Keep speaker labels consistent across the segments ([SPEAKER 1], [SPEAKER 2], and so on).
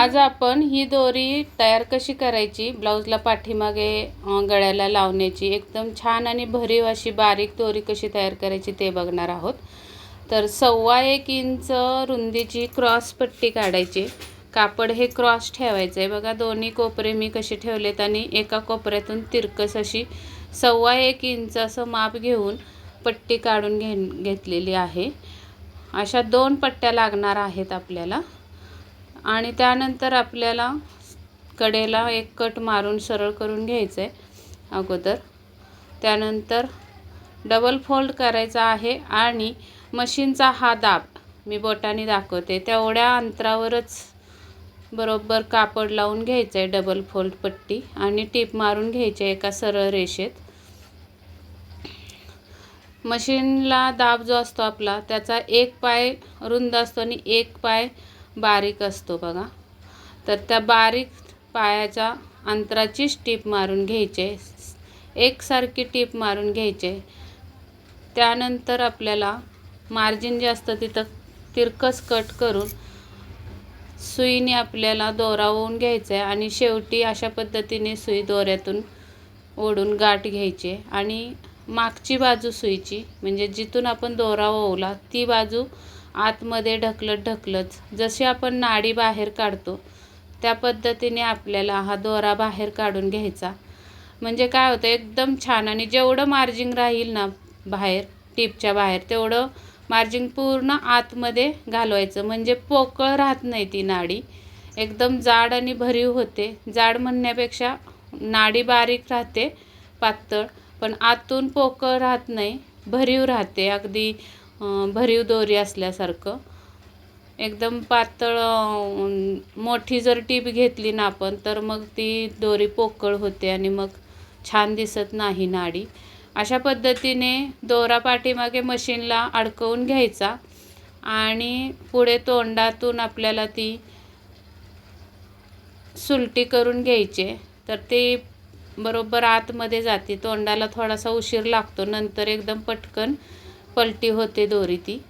[SPEAKER 1] आज आपण ही दोरी तयार कशी करायची? ब्लाऊजला पाठीमागे गळ्याला लावण्याची. एकदम छान आणि भरीव अशी बारीक दोरी कशी तयार करायची ते बघणार आहोत. तर सव्वा एक इंच रुंदीची क्रॉस पट्टी काढायची. कापड हे क्रॉस ठेवायचं आहे बघा दोन्ही कोपरे मी कसे ठेवलेत आणि एका कोपऱ्यातून तिरकस अशी सव्वा एक इंच असं माप घेऊन पट्टी काढून घे घेतलेली आहे. अशा दोन पट्ट्या लागणार आहेत आपल्याला. आणि त्यानंतर आपल्याला कडेला एक कट मारून सरळ करून घ्यायचं आहे अगोदर. त्यानंतर डबल फोल्ड करायचा आहे आणि मशीनचा हा दाब मी बोटाने दाखवते. तेवढ्या अंतरावरच बरोबर कापड लावून घ्यायचं आहे डबल फोल्ड पट्टी आणि टीप मारून घ्यायची आहे एका सरळ रेषेत. मशीनला दाब जो असतो आपला त्याचा एक पाय रुंद असतो आणि एक पाय बारीक असतो बघा. तर त्या बारीक पायाच्या अंतराचीच टीप मारून घ्यायचे. एकसारखी टीप मारून घ्यायचे. त्यानंतर आपल्याला मार्जिन जे असतं तिथं तिरकस कट करून सुईने आपल्याला दोरा ओवून घ्यायचा आहे आणि शेवटी अशा पद्धतीने सुई दोऱ्यातून ओढून गाठ घ्यायची आणि मागची बाजू सुईची म्हणजे जिथून आपण दोरा ओवला ती बाजू आतमध्ये ढकलत ढकलत जशी आपण नाडी बाहेर काढतो त्या पद्धतीने आपल्याला हा दोरा बाहेर काढून घ्यायचा. म्हणजे काय होतं एकदम छान आणि जेवढं मार्जिंग राहील ना बाहेर टिपच्या बाहेर तेवढं मार्जिंग पूर्ण आतमध्ये घालवायचं. म्हणजे पोकळ राहत नाही ती नाडी. एकदम जाड आणि भरीव होते. जाड म्हणण्यापेक्षा नाडी बारीक राहते पातळ पण आतून पोकळ राहत नाही भरीव राहते. अगदी भरीव दोरी असल्यासारखं. एकदम पातळ मोठी जर टीप घेतली ना आपण तर मग ती दोरी पोकळ होते आणि मग छान दिसत नाही नाडी. अशा पद्धतीने दोरा पाठीमागे मशीनला अडकवून घ्यायचा आणि पुढे तोंडातून आपल्याला ती सुलटी करून घ्यायचे. तर ते बरोबर आतमध्ये जाते. तोंडाला थोडासा उशीर लागतो. नंतर एकदम पटकन पलटी होते दोरी ती.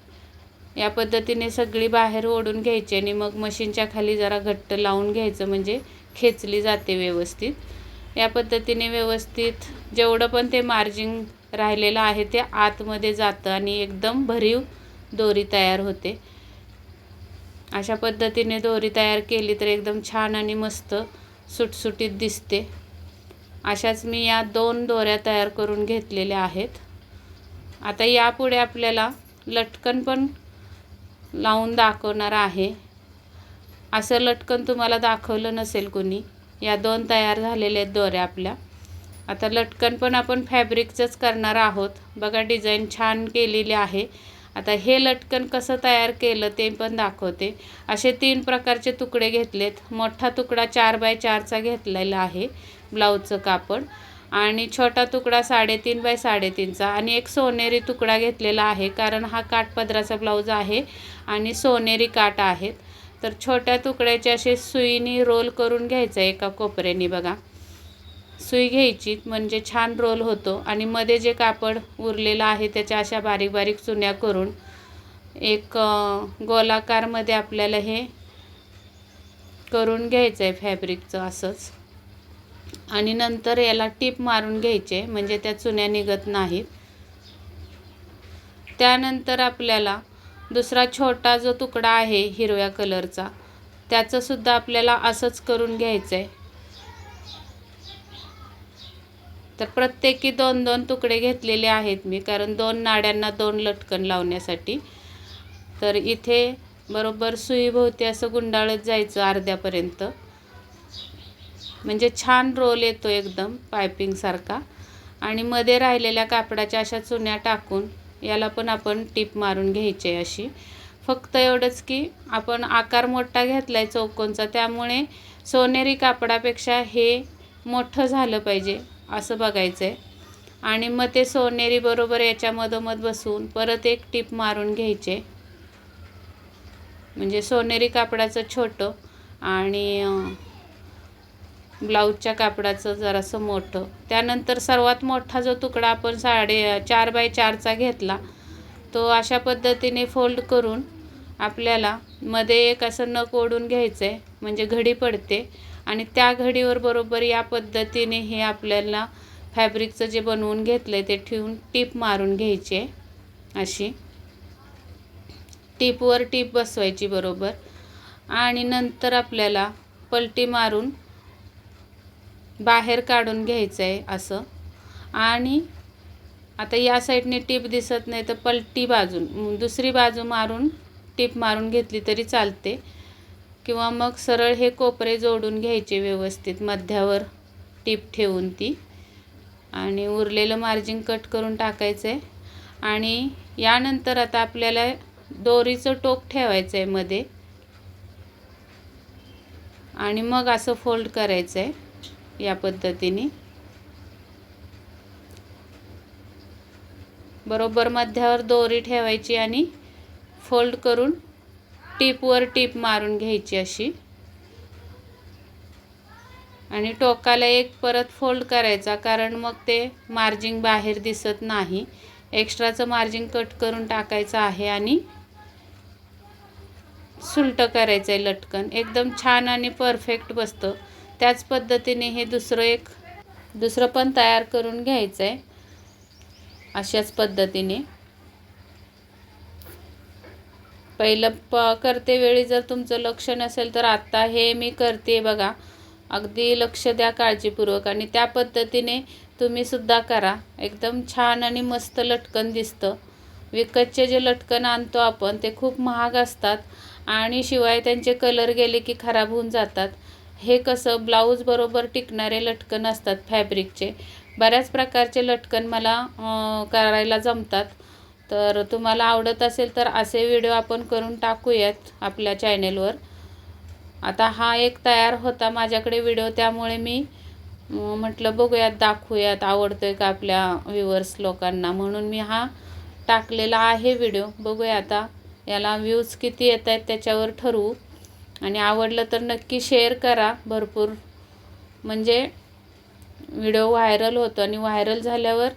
[SPEAKER 1] या पद्धतीने सगळी बाहेर ओढून घ्यायची आणि मग मशीनच्या खाली जरा घट्ट लावून घ्यायचं म्हणजे खेचली जाते व्यवस्थित. या पद्धतीने व्यवस्थित जेवढं पण ते मार्जिंग राहिलेलं आहे ते आतमध्ये जातं आणि एकदम भरीव दोरी तयार होते. अशा पद्धतीने दोरी तयार केली तर एकदम छान आणि मस्त सुटसुटीत दिसते. अशाच मी या दोन दोऱ्या तयार करून घेतलेल्या आहेत. आता यापुढे आपल्याला लटकन पण लावून दाखवणार आहे. असं लटकन तुम्हाला दाखवलं नसेल कुणी. या दोन तयार झालेल्या आहेत दोऱ्या आपल्या. आता लटकन पण आपण फॅब्रिकचंच करणार आहोत. बघा डिझाईन छान केलेली आहे. आता हे लटकन कसं तयार केलं ते पण दाखवते. असे तीन प्रकारचे तुकडे घेतलेत. मोठा तुकडा चार बाय चारचा घेतलेला आहे. ब्लाऊजचं कापड. आणि छोटा तुकडा साडेतीन बाय साडेतीनचा. आणि एक सोनेरी तुकडा घेतलेला आहे कारण हा काठपदराचा ब्लाऊज आहे आणि सोनेरी काठ आहेत. तर छोट्या तुकड्याचे असे सुईनी रोल करून घ्यायचा एका कोपऱ्याने बघा. सुई घ्यायची म्हणजे छान रोल होतो. आणि मध्ये जे कापड उरलेलं आहे त्याच्या अशा बारीक बारीक चुन्या करून एक गोलाकारमध्ये आपल्याला हे करून घ्यायचं आहे फॅब्रिकचं असंच. आणि नंतर याला टीप मारून घ्यायचे म्हणजे त्या चुन्या निघत नाहीत. त्यानंतर आपल्याला दुसरा छोटा जो तुकडा आहे हिरव्या कलरचा त्याचंसुद्धा आपल्याला असंच करून घ्यायचं आहे तर प्रत्येकी दोन दोन तुकडे घेतलेले आहेत मी कारण दोन नाड्यांना दोन लटकन लावण्यासाठी. तर इथे बरोबर सुईभोवती असं गुंडाळत जायचं अर्ध्यापर्यंत. म्हणजे छान रोल येतो एकदम पायपिंगसारखा आणि मध्ये राहिलेल्या कापडाच्या अशा चुन्या टाकून याला पण आपण टीप मारून घ्यायची अशी. फक्त एवढंच की आपण आकार मोठा घेतला आहे चौकोनचा त्यामुळे सोनेरी कापडापेक्षा हे मोठं झालं पाहिजे असं बघायचं आहे आणि मग ते सोनेरी बरोबर याच्या बसवून परत एक टीप मारून घ्यायचे. म्हणजे सोनेरी कापडाचं छोटं आणि ब्लाऊजच्या कापडाचं जरासं मोठं. त्यानंतर सर्वात मोठा जो तुकडा आपण साडे चार बाय चारचा घेतला तो अशा पद्धतीने फोल्ड करून आपल्याला मध्ये एक असं नक ओढून घ्यायचं आहे म्हणजे घडी पडते. आणि त्या घडीवर बरोबर या पद्धतीने हे आपल्याला फॅब्रिकचं जे बनवून घेतलं आहे ते ठेवून टीप मारून घ्यायचे अशी. टीपवर टीप बसवायची बरोबर. आणि नंतर आपल्याला पलटी मारून बाहेर काढून घ्यायचं आहे असं. आणि आता या साईडने टीप दिसत नाही तर पलटी बाजून दुसरी बाजू मारून टीप मारून घेतली तरी चालते. किंवा मग सरळ हे कोपरे जोडून घ्यायचे व्यवस्थित मध्यावर टीप ठेवून ती. आणि उरलेलं मार्जिन कट करून टाकायचं आहे आणि यानंतर आता आपल्याला दोरीचं टोक ठेवायचं आहे मध्ये. आणि मग असं फोल्ड करायचं आहे या पद्धतीने. बरोबर मध्यावर दोरी ठेवायची आणि फोल्ड करून टीपवर टीप मारून घ्यायची अशी. आणि टोकाला एक परत फोल्ड करायचा कारण मग ते मार्जिंग बाहेर दिसत नाही. एक्स्ट्राचं मार्जिंग कट करून टाकायचं आहे आणि सुलटं करायचं आहे लटकन. एकदम छान आणि परफेक्ट बसतं. त्याच पद्धतीने हे दुसरं एक दुसरं पण तयार करून घ्यायचं आहे अशाच पद्धतीने. पहिलं प करते वेळी जर तुमचं लक्ष नसेल तर आत्ता हे मी करते बघा. अगदी लक्ष द्या काळजीपूर्वक आणि त्या पद्धतीने तुम्ही सुद्धा करा. एकदम छान आणि मस्त लटकन दिसतं. विकतचे जे लटकन आणतो आपण ते खूप महाग असतात आणि शिवाय त्यांचे कलर गेले की खराब होऊन जातात. हे कसं ब्लाऊजबरोबर टिकणारे लटकन असतात फॅब्रिकचे. बऱ्याच प्रकारचे लटकन मला करायला जमतात. तर तुम्हाला आवडत असेल तर असे व्हिडिओ आपण करून टाकूयात आपल्या चॅनेलवर. आता हा एक तयार होता माझ्याकडे व्हिडिओ त्यामुळे मी म्हटलं बघूयात दाखवूयात आवडतो आहे का आपल्या व्ह्युअर्स लोकांना. म्हणून मी हा टाकलेला आहे व्हिडिओ. बघूया आता याला व्ह्यूज किती येत आहेत त्याच्यावर ठरवू. आणि आवडलं तर नक्की शेअर करा. भरपूर. म्हणजे व्हिडिओ व्हायरल होतो आणि व्हायरल झाल्यावर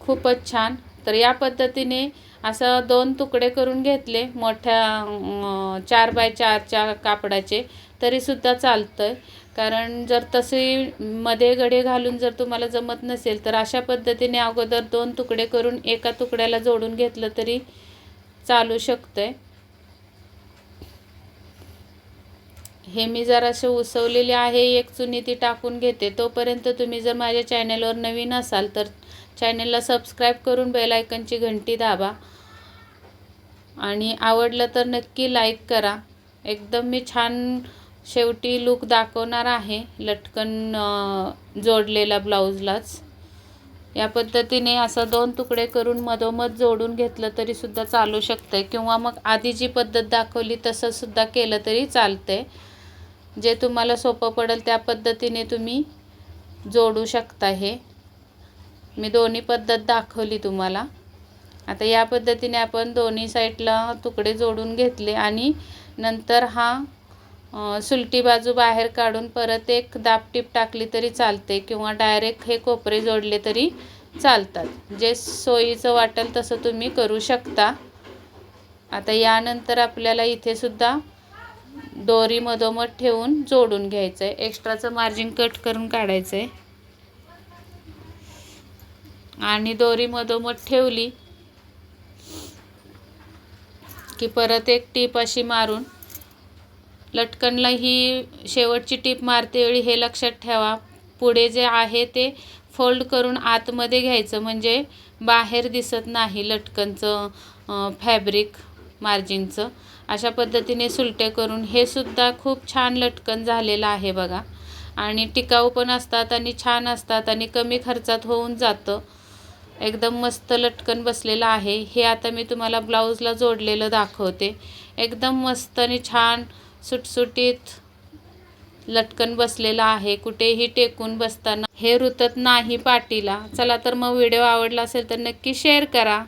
[SPEAKER 1] खूपच छान. तर या पद्धतीने असं दोन तुकडे करून घेतले मोठ्या चार बाय चारच्या कापडाचे तरीसुद्धा चालतं आहे कारण जर तसे मध्ये गडे घालून जर तुम्हाला जमत नसेल तर अशा पद्धतीने अगोदर दोन तुकडे करून एका तुकड्याला जोडून घेतलं तरी चालू शकतं आहे हे मी जरासे उसवलेले आहे एक चुनी ती टाकून घेते. तोपर्यंत तुम्ही जर माझ्या चॅनेलवर नवीन असाल तर चॅनेलला सबस्क्राईब करून बेलायकनची घंटी दाबा. आणि आवडलं तर नक्की लाईक करा. एकदम मी छान शेवटी लूक दाखवणार आहे लटकन जोडलेला ब्लाऊजलाच. या पद्धतीने असं दोन तुकडे करून मधोमध जोडून घेतलं तरीसुद्धा चालू शकतं आहे किंवा मग आधी जी पद्धत दाखवली तसंसुद्धा केलं तरी चालतं आहे जे तुम्हाला सोपं पडेल त्या पद्धतीने तुम्ही जोडू शकता हे. मी दोन्ही पद्धत दाखवली तुम्हाला. आता या पद्धतीने आपण दोन्ही साईडला तुकडे जोडून घेतले आणि नंतर हा सुलटी बाजू बाहेर काढून परत एक दापटीप टाकली तरी चालते किंवा डायरेक्ट हे कोपरे जोडले तरी चालतात. जे सोयीचं वाटेल तसं तुम्ही करू शकता. आता यानंतर आपल्याला इथेसुद्धा दोरी मधोमध ठेवून जोडून घ्यायचं आहे एक्स्ट्राचं मार्जिन कट करून काढायचं आहे आणि दोरी मधोमध ठेवली की परत एक टीप अशी मारून लटकनला ही शेवटची टीप मारते वेळी हे लक्षात ठेवा. पुढे जे आहे ते फोल्ड करून आतमध्ये घ्यायचं. म्हणजे बाहेर दिसत नाही लटकनचं फॅब्रिक मार्जिनचं अशा पद्धतीने सुलटे करून हे सुद्धा खूप छान लटकन झालेलं आहे बघा. आणि टिकाऊ पण असतात आणि छान असतात आणि कमी खर्चात होऊन जातं. एकदम मस्त लटकन बसलेलं आहे. हे आता मी तुम्हाला ब्लाऊजला जोडलेलं दाखवते. एकदम मस्त आणि छान सुटसुटीत लटकन बसलेलं आहे. कुठेही टेकून बसताना हे रुतत नाही पाटीला. चला तर मग व्हिडिओ आवडला असेल तर नक्की शेअर करा.